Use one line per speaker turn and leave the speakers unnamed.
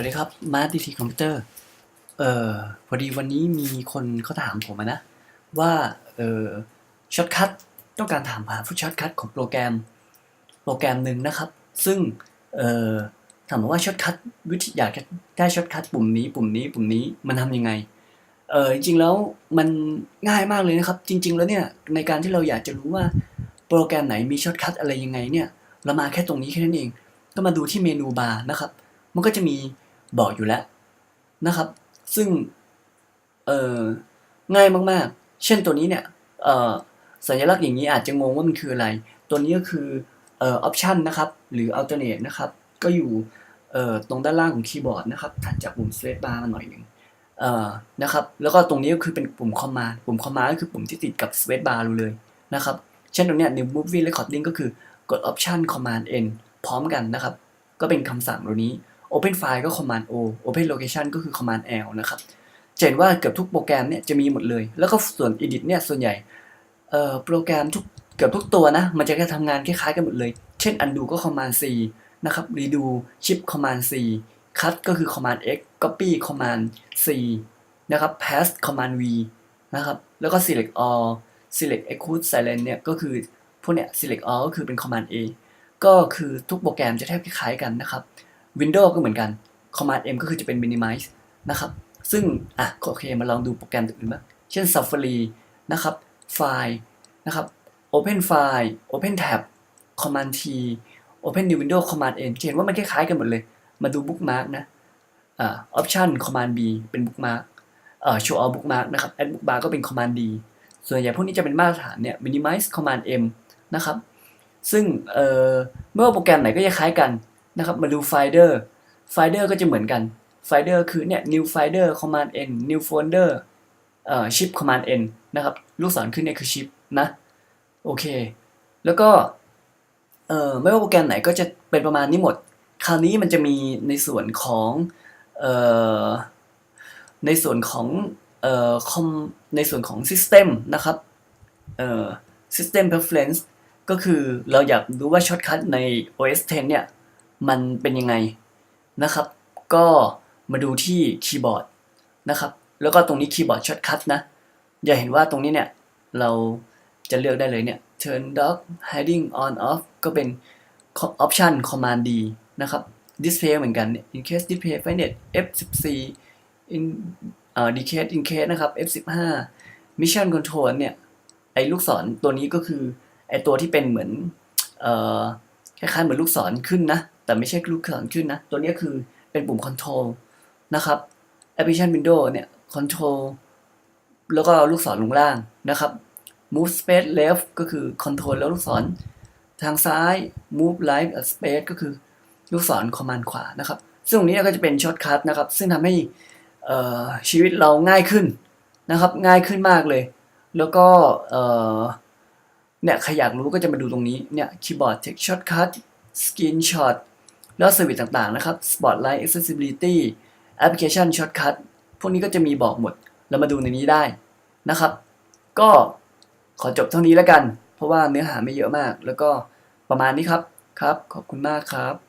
วัสดีครับมาดีทีคอมพิวเตอร์ เอ่อ พอดีวันนี้มีคนเขาถามผมนะ ว่า เอ่อ ช็อตคัทต้องการถามหาฟุตช็อตคัทของโปรแกรม โปรแกรมหนึ่งนะครับ ซึ่ง เอ่อ ถามว่าช็อตคัทวิธีอยากจะได้ช็อตคัทปุ่มนี้ ปุ่มนี้ ปุ่มนี้ มันทำยังไง เออจริงๆแล้วมันง่ายมากเลยนะครับ จริง ๆ แล้วเนี่ย ในการที่เราอยากจะรู้ว่าโปรแกรมไหนมีช็อตคัทอะไรยังไงเนี่ย เรามาแค่ตรงนี้แค่นั้นเอง ก็มาดูที่เมนูบาร์นะครับ มันก็จะมี บอกอยู่แล้วนะครับ ซึ่งเออง่ายมากๆ เช่นตัวนี้เนี่ยเออสัญลักษณ์อย่างนี้อาจจะงงว่ามันคืออะไร ตัวนี้ก็คือเอ่อ option นะครับ หรือ alternate นะครับ ก็อยู่เอ่อตรงด้านล่างของคีย์บอร์ดนะครับ ถัดจากปุ่ม space bar มาหน่อยหนึ่งเอ่อนะครับ แล้วก็ตรงนี้ก็คือเป็นปุ่ม command ปุ่ม command ก็คือปุ่มที่ติดกับ space bar เราเลยนะครับ เช่นตรงเนี้ย new movie recording ก็คือกด option command n พร้อมกันนะครับ ก็เป็นคำสั่งตัวนี้ Open File ก็ Command O Open Location ก็คือ Command L นะครับจะเห็นว่าเกือบทุกโปรแกรมเนี่ยจะมีหมดเลย แล้วก็ส่วน Edit เนี่ยส่วนใหญ่เอ่อโปรแกรมทุกเกือบทุกตัวนะ มันจะแค่ทำงานคล้ายๆกันหมดเลย เช่น Undo ก็ Command C นะครับ Redo Shift Command C Cut ก็คือ Command X Copy Command C นะครับ Paste Command V นะครับ แล้วก็ Select All Select Exclude Silent เนี่ยก็คือพวกเนี้ย Select All ก็คือเป็น Command A ก็คือทุกโปรแกรมจะแทบคล้ายๆกันนะครับ Windows ก็เหมือนกัน Command M ก็คือจะเป็น Minimize นะครับ ซึ่ง อะโอเค มาลองดูโปรแกรมอื่นบ้าง เช่น Safari นะครับ File นะครับ Open File Open Tab Command T Open New Window Command N จะเห็นว่ามันคล้ายๆกันหมดเลย มาดู Bookmark นะอ่า Option Command B เป็น Bookmark เอ่อ Show All Bookmark นะครับ Add Bookmark ก็เป็น Command D ส่วนใหญ่พวกนี้จะเป็นมาตรฐานเนี่ย Minimize Command M นะครับ ซึ่งเอ่อไม่ว่าโปรแกรมไหนก็จะคล้ายกัน นะครับ มาดู Finder Finder ก็จะเหมือนกัน Finder คือเนี่ย New Finder Command N New Folder เอ่อ Shift Command N นะครับ ลูกศรขึ้นเนี่ยคือ Shift นะ โอเค แล้วก็ เอ่อ ไม่ว่าโปรแกรมไหนก็จะเป็นประมาณนี้หมด คราวนี้มันจะมีในส่วนของ เอ่อ ในส่วนของ เอ่อคอมในส่วนของ System นะครับ เอ่อ System Preference ก็คือเราอยากรู้ว่าช็อตคัทใน OS 10 เนี่ย มันเป็นยังไงนะครับ ก็มาดูที่คีย์บอร์ดนะครับ แล้วก็ตรงนี้คีย์บอร์ดช็อตคัทนะอย่าเห็นว่าตรงนี้เนี่ย เราจะเลือกได้เลยเนี่ย turn dock hiding on off ก็เป็น option command D นะครับ display เหมือนกัน in case display finite F14 in เอ่อ decade in case นะครับ F15 mission control เนี่ย ไอ้ลูกศรตัวนี้ก็คือ ไอ้ตัวที่เป็นเหมือน เอ่อ คล้ายๆเหมือนลูกศรขึ้นนะ แต่ไม่ใช่ลูกศรขึ้นนะ ตัวนี้คือเป็นปุ่ม Control นะครับ Application Window เนี่ย Control แล้วก็ลูกศรลงล่างนะครับ Move Space Left ก็คือ Control แล้วลูกศรทางซ้าย Move Right Space ก็คือลูกศร Command ขวานะครับ ซึ่งตรงนี้ก็จะเป็นช็อตคัทนะครับ ซึ่งทำให้ชีวิตเราง่ายขึ้นนะครับ ง่ายขึ้นมากเลย แล้วก็ เนี่ยใครอยากรู้ก็จะมาดูตรงนี้เนี่ย Keyboard Text Shortcut Screenshot แล้วเซอร์วิสต่างๆนะครับ Spotlight Accessibility Application Shortcut พวกนี้ก็จะมีบอกหมด เรามาดูในนี้ได้นะครับ ก็ขอจบเท่านี้แล้วกัน เพราะว่าเนื้อหาไม่เยอะมาก แล้วก็ประมาณนี้ครับ ครับ ขอบคุณมากครับ